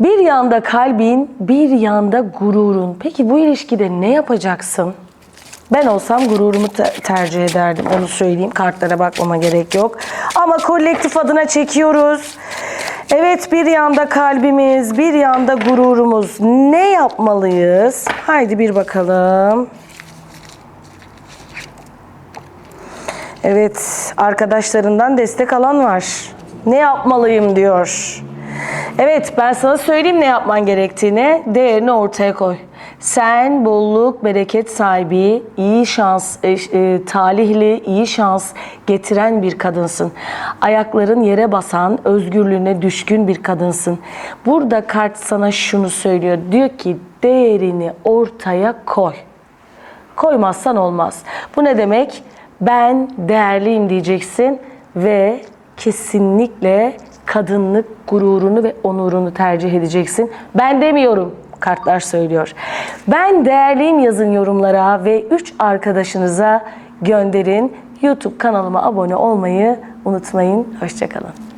Bir yanda kalbin, bir yanda gururun. Peki bu ilişkide ne yapacaksın? Ben olsam gururumu te- tercih ederdim. Onu söyleyeyim. Kartlara bakmama gerek yok. Ama kolektif adına çekiyoruz. Evet bir yanda kalbimiz, bir yanda gururumuz. Ne yapmalıyız? Haydi bir bakalım. Evet, arkadaşlarından destek alan var. Ne yapmalıyım diyor. Evet, ben sana söyleyeyim ne yapman gerektiğini. Değerini ortaya koy. Sen bolluk, bereket sahibi, iyi şans, e, e, talihli, iyi şans getiren bir kadınsın. Ayakların yere basan, özgürlüğüne düşkün bir kadınsın. Burada kart sana şunu söylüyor. Diyor ki değerini ortaya koy. Koymazsan olmaz. Bu ne demek? Ben değerliyim diyeceksin ve kesinlikle kadınlık gururunu ve onurunu tercih edeceksin. Ben demiyorum. Kartlar söylüyor. Ben değerliyim yazın yorumlara ve 3 arkadaşınıza gönderin. YouTube kanalıma abone olmayı unutmayın. Hoşçakalın.